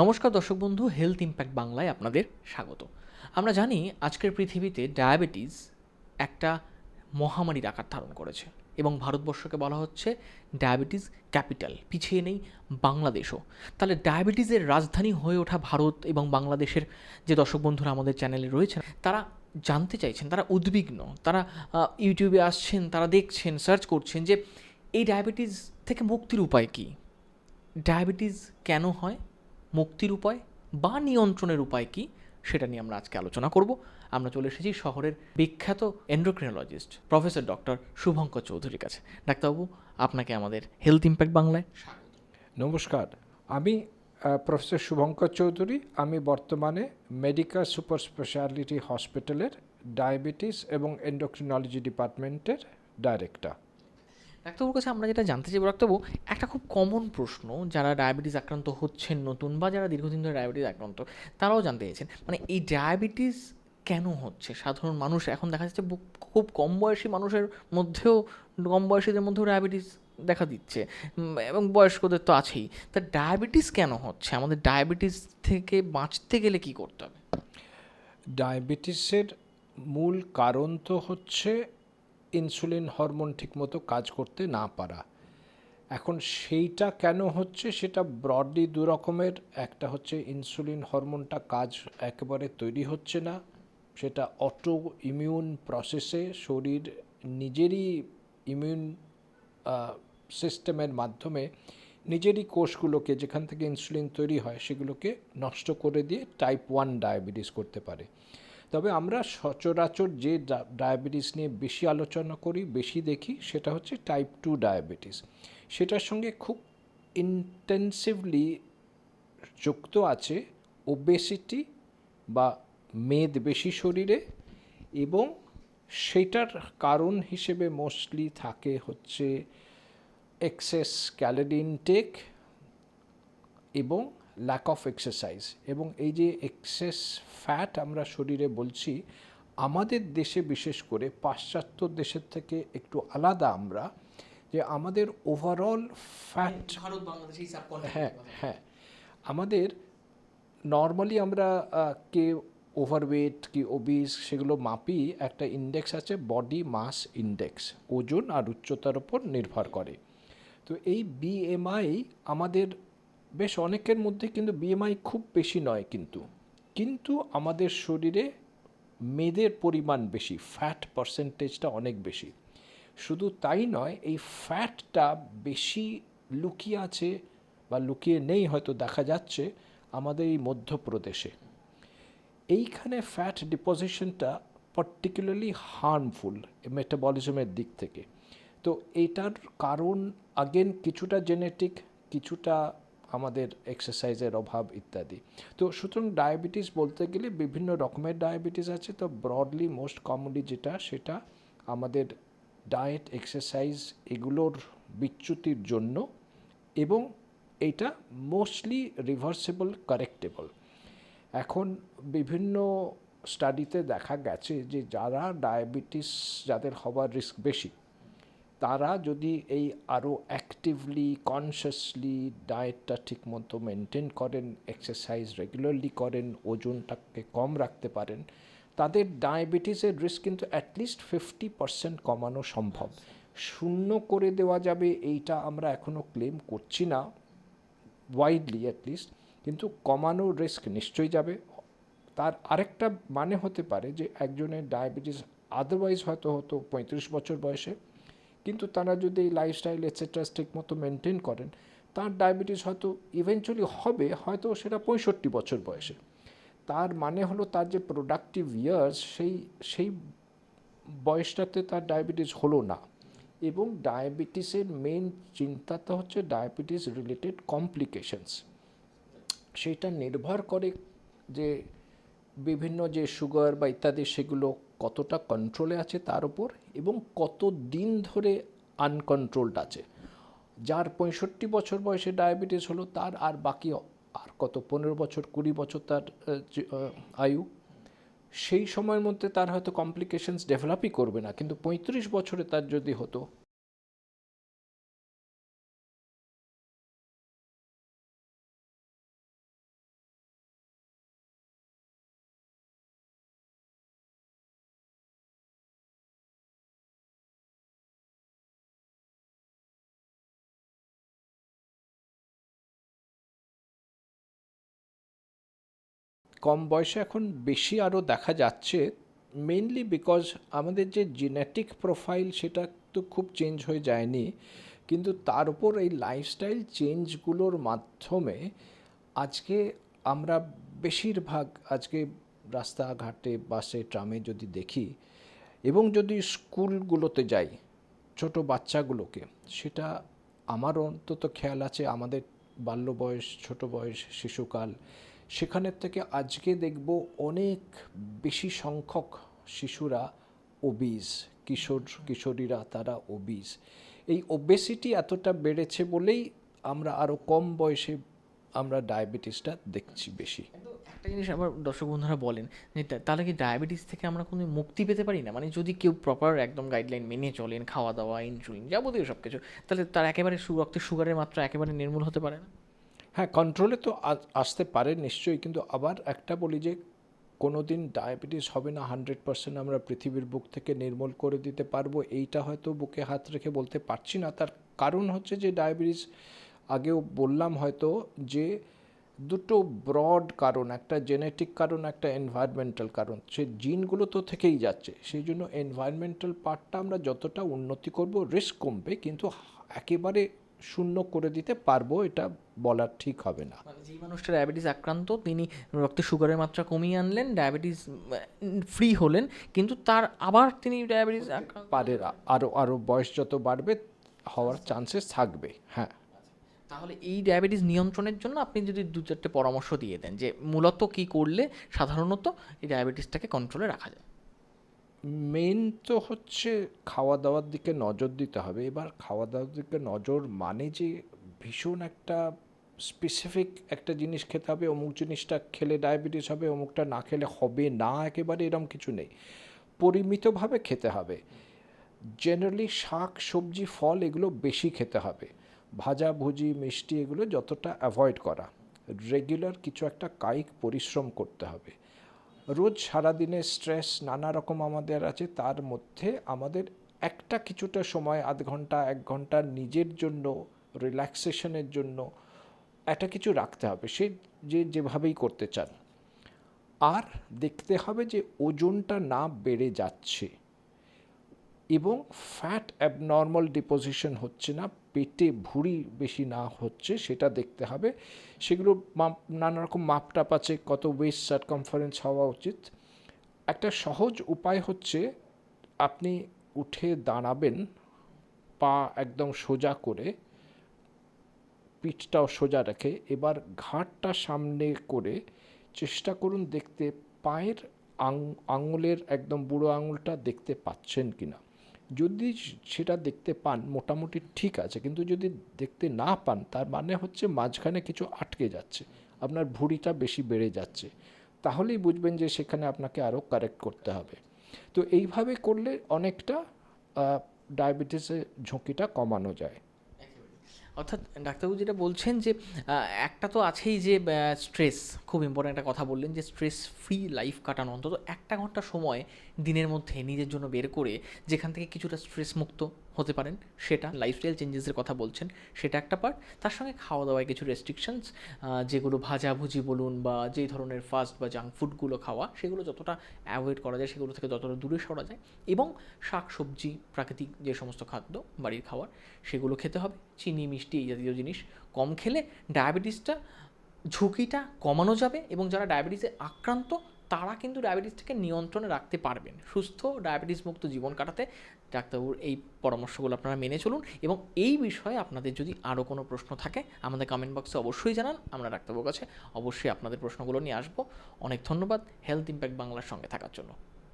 নমস্কার দর্শক বন্ধু হেলথ ইম্প্যাক্ট বাংলায় আপনাদের স্বাগত। আমরা জানি আজকের পৃথিবীতে ডায়াবেটিস একটা মহামারীর আকার ধারণ করেছে এবং ভারতবর্ষকে বলা হচ্ছে ডায়াবেটিস ক্যাপিটাল। পিছিয়ে নেই বাংলাদেশও। তাহলে ডায়াবেটিসের রাজধানী হয়ে ওঠা ভারত এবং বাংলাদেশের যে দর্শক বন্ধুরা আমাদের চ্যানেলে রয়েছেন, তারা জানতে চাইছেন, তারা উদ্বিগ্ন, তারা ইউটিউবে আসছেন, তারা দেখছেন, সার্চ করছেন যে এই ডায়াবেটিস থেকে মুক্তির উপায় কী? ডায়াবেটিস কেন হয়? মুক্তির উপায় বা নিয়ন্ত্রণের উপায় কি সেটা নিয়ে আমরা আজকে আলোচনা করব। আমরা চলে এসেছি শহরের বিখ্যাত এন্ডোক্রিনোলজিস্ট প্রফেসর ডক্টর শুভঙ্কর চৌধুরীর কাছে। ডাক্তারবাবু, আপনাকে আমাদের হেলথ ইম্প্যাক্ট বাংলায় নমস্কার। আমি প্রফেসর শুভঙ্কর চৌধুরী। আমি বর্তমানে মেডিকেল সুপার স্পেশালিটি হসপিটালের ডায়াবেটিস এবং এন্ডোক্রিনোলজি ডিপার্টমেন্টের ডাইরেক্টর ডাক্তারবাবুর কাছে আমরা যেটা জানতে চাইব, ডাক্তারবাবু, একটা খুব কমন প্রশ্ন যারা ডায়াবেটিস আক্রান্ত হচ্ছেন নতুন বা যারা দীর্ঘদিন ধরে ডায়াবেটিস আক্রান্ত, তারাও জানতে চাইছেন। মানে এই ডায়াবেটিস কেন হচ্ছে? সাধারণ মানুষ, এখন দেখা যাচ্ছে খুব কম বয়সী মানুষের মধ্যেও, কম বয়সীদের মধ্যেও ডায়াবেটিস দেখা দিচ্ছে। এবং বয়স্কদের তো আছেই। তা ডায়াবেটিস কেন হচ্ছে? আমাদের ডায়াবেটিস থেকে বাঁচতে গেলে কি করতে হবে? ডায়াবেটিসের মূল কারণ তো হচ্ছে ইনসুলিন হরমোন ঠিকমতো কাজ করতে না পারা। এখন সেইটা কেন হচ্ছে? সেটা ব্রডলি দু রকমের। একটা হচ্ছে ইনসুলিন হরমোনটা কাজ একেবারে তৈরি হচ্ছে না। সেটা অটো ইমিউন প্রসেসে শরীর নিজেরই ইমিউন সিস্টেমের মাধ্যমে নিজেরই কোষগুলোকে যেখান থেকে ইনসুলিন তৈরি হয় সেগুলোকে নষ্ট করে দিয়ে টাইপ ওয়ান ডায়াবেটিস করতে পারে। তবে আমরা সচরাচর যে ডায়াবেটিস নিয়ে বেশি আলোচনা করি, বেশি দেখি, সেটা হচ্ছে টাইপ টু ডায়াবেটিস সেটার সঙ্গে খুব ইন্টেন্সিভলি যুক্ত আছে ওবেসিটি বা মেদ বেশি শরীরে এবং সেটার কারণ হিসেবে মোস্টলি থাকে হচ্ছে এক্সেস ক্যালোরি ইনটেক এবং ল্যাক অফ এক্সারসাইজ এবং এই যে এক্সেস ফ্যাট আমরা শরীরে বলছি আমাদের দেশে বিশেষ করে পাশ্চাত্য দেশের থেকে একটু আলাদা আমরা যে আমাদের ওভারঅল ফ্যাট ভারত বাংলাদেশ হ্যাঁ হ্যাঁ। আমাদের নর্মালি আমরা কে ওভারওয়েট কি ওবিস সেগুলো মাপি একটা ইন্ডেক্স আছে বডি মাস ইন্ডেক্স ওজন আর উচ্চতার উপর নির্ভর করে। তো এই বিএমআই আমাদের বেশ অনেকের মধ্যে কিন্তু বিএমআই খুব বেশি নয় কিন্তু। কিন্তু আমাদের শরীরে মেদের পরিমাণ বেশি ফ্যাট পার্সেন্টেজটা অনেক বেশি। শুধু তাই নয়, এই ফ্যাটটা বেশি লুকিয়ে আছে বা লুকিয়ে নেই হয়তো দেখা যাচ্ছে আমাদের এই মধ্যপ্রদেশে। এইখানে ফ্যাট ডিপোজিশনটা পার্টিকুলারলি হার্মফুল মেটাবলিজমের দিক থেকে। তো এটার কারণ আগেন কিছুটা জেনেটিক কিছুটা আমাদের এক্সারসাইজের অভাব ইত্যাদি। তো সুতরাং ডায়াবেটিস বলতে গেলে বিভিন্ন রকমের ডায়াবেটিস আছে। তো ব্রডলি মোস্ট কমনলি যেটা, সেটা আমাদের ডায়েট এক্সারসাইজ এগুলোর বিচ্যুতির জন্য এবং এটা মোস্টলি রিভার্সেবল কারেক্টেবল এখন বিভিন্ন স্টাডিতে দেখা গেছে যে যারা ডায়াবেটিস যাদের হওয়ার রিস্ক বেশি তারা যদি এই আরও অ্যাক্টিভলি কনসিয়াসলি ডায়েটটা ঠিকমতো মেনটেন করেন এক্সারসাইজ রেগুলারলি করেন, ওজনটাকে কম রাখতে পারেন, তাদের ডায়াবেটিসের রিস্ক কিন্তু অ্যাটলিস্ট ফিফটি পার্সেন্ট কমানো সম্ভব। শূন্য করে দেওয়া যাবে এইটা আমরা এখনও ক্লেম করছি না ওয়াইডলি অ্যাটলিস্ট কিন্তু কমানোর রিস্ক নিশ্চয়ই যাবে। তার আরেকটা মানে হতে পারে যে একজনের ডায়াবেটিস আদারওয়াইজ হয়তো হতো পঁয়ত্রিশ বছর বয়সে কিন্তু তারা যদি এই লাইফস্টাইল এটসেট্রা ঠিক মতো মেনটেন করেন, তার ডায়াবেটিস হয়তো ইভেনচুয়ালি হবে, হয়তো সেটা পঁয়ষট্টি বছর বয়সে। তার মানে হলো তার যে প্রোডাক্টিভ ইয়ার্স সেই সেই বয়সটাতে তার ডায়াবেটিস হলো না। এবং ডায়াবেটিসের মেন চিন্তাটা হচ্ছে ডায়াবেটিস রিলেটেড কমপ্লিকেশনস সেটা নির্ভর করে যে বিভিন্ন যে সুগার বা ইত্যাদি সেগুলো কতটা কন্ট্রোলে আছে তার উপর এবং কত দিন ধরে আনকন্ট্রোলড আছে। যার পঁয়ষট্টি বছর বয়সে ডায়াবেটিস হলো, তার আর বাকি আর কত, পনেরো বছর, কুড়ি বছর তার আয়ু, সেই সময়ের মধ্যে তার হয়তো কমপ্লিকেশনস ডেভেলপই করবে না। কিন্তু পঁয়ত্রিশ বছরে তার যদি হতো কম বয়সে এখন বেশি আরও দেখা যাচ্ছে মেনলি বিকজ আমাদের যে জেনেটিক প্রোফাইল সেটা তো খুব চেঞ্জ হয়ে যায়নি, কিন্তু তার উপর এই লাইফস্টাইল চেঞ্জগুলোর মাধ্যমে আজকে আমরা বেশিরভাগ, আজকে রাস্তাঘাটে, বাসে, ট্রামে যদি দেখি এবং যদি স্কুলগুলোতে যাই, ছোট বাচ্চাগুলোকে, সেটা আমার অন্তত খেয়াল আছে আমাদের বাল্য বয়স ছোট বয়স, শিশুকাল সেখানের থেকে আজকে দেখব অনেক বেশি সংখ্যক শিশুরা ওবিজ কিশোর, কিশোরীরা তারা ওবিজ এই ওবেসিটি এতটা বেড়েছে বলেই আমরা আরও কম বয়সে আমরা ডায়াবেটিসটা দেখছি বেশি। একটা জিনিস আবার দর্শক বন্ধুরা বলেন যে তাহলে কি ডায়াবেটিস থেকে আমরা কোনো মুক্তি পেতে পারি না? মানে যদি কেউ প্রপার একদম গাইডলাইন মেনে চলেন, খাওয়া দাওয়া ইনসুলিন যাবতীয় সব কিছু তাহলে তার একেবারে রক্তে সুগারের মাত্রা একেবারে নির্মূল হতে পারে না? হ্যাঁ কন্ট্রোলে তো আসতে পারে নিশ্চয়ই, কিন্তু আবার একটা বলি যে কোনো দিন ডায়াবেটিস হবে না হান্ড্রেড পার্সেন্ট আমরা পৃথিবীর বুক থেকে নির্মূল করে দিতে পারব, এইটা হয়তো বুকে হাত রেখে বলতে পারছি না। তার কারণ হচ্ছে যে ডায়াবেটিস আগেও বললাম হয়তো যে দুটো ব্রড কারণ, একটা জেনেটিক কারণ, একটা এনভায়রনমেন্টাল কারণ, সে জিনগুলো তো থেকেই যাচ্ছে, সেই জন্য এনভায়রনমেন্টাল পার্টটা আমরা যতটা উন্নতি করব রিস্ক কমবে, কিন্তু একেবারে শূন্য করে দিতে পারব এটা বলা ঠিক হবে না। যে মানুষটা ডায়াবেটিস আক্রান্ত তিনি রক্তে সুগারের মাত্রা কমিয়ে আনলেন ডায়াবেটিস ফ্রি হলেন কিন্তু তার আবার তিনি ডায়াবেটিস পারে আরও আরও বয়স যত বাড়বে হওয়ার চান্সেস থাকবে হ্যাঁ। তাহলে এই ডায়াবেটিস নিয়ন্ত্রণের জন্য আপনি যদি দু চারটে পরামর্শ দিয়ে দেন যে মূলত কি করলে সাধারণত এই ডায়াবেটিসটাকে কন্ট্রোলে রাখা যায়। মেন তো হচ্ছে খাওয়া দাওয়ার দিকে নজর দিতে হবে। এবার খাওয়া দাওয়ার দিকে নজর মানে যে ভীষণ একটা স্পেসিফিক একটা জিনিস খেতে হবে, অমুক জিনিসটা খেলে ডায়াবেটিস হবে, অমুকটা না খেলে হবে না, একেবারে এরম কিছু নেই। পরিমিতভাবে খেতে হবে। জেনারেলি শাক, সবজি, ফল এগুলো বেশি খেতে হবে। ভাজা, ভুজি, মিষ্টি এগুলো যতটা অ্যাভয়েড করা। রেগুলার কিছু একটা কায়িক পরিশ্রম করতে হবে। রোজ সারাদিনের স্ট্রেস নানা রকম আমাদের আছে, তার মধ্যে আমাদের একটা কিছুটা সময়, আধ ঘণ্টা, এক ঘণ্টা নিজের জন্য রিল্যাক্সেশনের জন্য একটা কিছু রাখতে হবে। সে যে যেভাবেই করতে চান। আর দেখতে হবে যে ওজনটা না বেড়ে যাচ্ছে। এবং ফ্যাট অ্যাবনর্মাল ডিপোজিশন হচ্ছে না, পেটে ভুঁড়ি বেশি না হচ্ছে, সেটা দেখতে হবে। সেগুলো মাপ, নানা রকম মাপটাপ আছে, কত ওয়েস্ট সার্কমফারেন্স হওয়া উচিত। একটা সহজ উপায় হচ্ছে আপনি উঠে দাঁড়াবেন, পা একদম সোজা করে, পিঠটাও সোজা রেখে, এবার ঘাটটা সামনে করে চেষ্টা করুন দেখতে পায়ের আঙুলের একদম বুড়ো আঙুলটা দেখতে পাচ্ছেন কিনা। যদি সেটা দেখতে পান, মোটামুটি ঠিক আছে। কিন্তু যদি দেখতে না পান, তার মানে হচ্ছে মাঝখানে কিছু আটকে যাচ্ছে, আপনার ভুঁড়িটা বেশি বেড়ে যাচ্ছে। তাহলেই বুঝবেন যে সেখানে আপনাকে আরও কারেক্ট করতে হবে। তো এইভাবে করলে অনেকটা ডায়াবেটিসের ঝুঁকিটা কমানো যায়। অর্থাৎ ডাক্তারবাবু যেটা বলছেন যে একটা তো আছেই যে স্ট্রেস খুব ইম্পর্ট্যান্ট একটা কথা বললেন যে স্ট্রেস ফ্রি লাইফ কাটানো। অন্তত একটা ঘণ্টা সময় দিনের মধ্যে নিজের জন্য বের করে যেখান থেকে কিছুটা স্ট্রেস মুক্ত হতে পারেন। সেটা লাইফস্টাইল চেঞ্জেসের কথা বলছেন। সেটা একটা পার্ট তার সঙ্গে খাওয়া দাওয়ায় কিছু রেস্ট্রিকশনস যেগুলো ভাজাভুজি বলুন বা যেই ধরনের ফাস্ট বা জাঙ্ক ফুডগুলো খাওয়া, সেগুলো যতটা অ্যাভয়েড করা যায়, সেগুলো থেকে যতটা দূরে সরা যায় এবং শাক সবজি প্রাকৃতিক যে সমস্ত খাদ্য বাড়ির খাওয়ার, সেগুলো খেতে হবে। চিনি, মিষ্টি এই জাতীয় জিনিস কম খেলে ডায়াবেটিসটা ঝুঁকিটা কমানো যাবে এবং যারা ডায়াবেটিসে আক্রান্ত তারা কিন্তু ডায়াবেটিসটাকে নিয়ন্ত্রণে রাখতে পারবেন। সুস্থ ডায়াবেটিস মুক্ত জীবন কাটাতে ডাক্তারবাবুর এই পরামর্শগুলো আপনারা মেনে চলুন এবং এই বিষয়ে আপনাদের যদি আরও কোনো প্রশ্ন থাকে, আমাদের কমেন্ট বক্সে অবশ্যই জানান। আমরা ডাক্তারবাবুর কাছে অবশ্যই আপনাদের প্রশ্নগুলো নিয়ে আসব। অনেক ধন্যবাদ। হেলথ ইম্প্যাক্ট বাংলার সঙ্গে থাকার জন্য।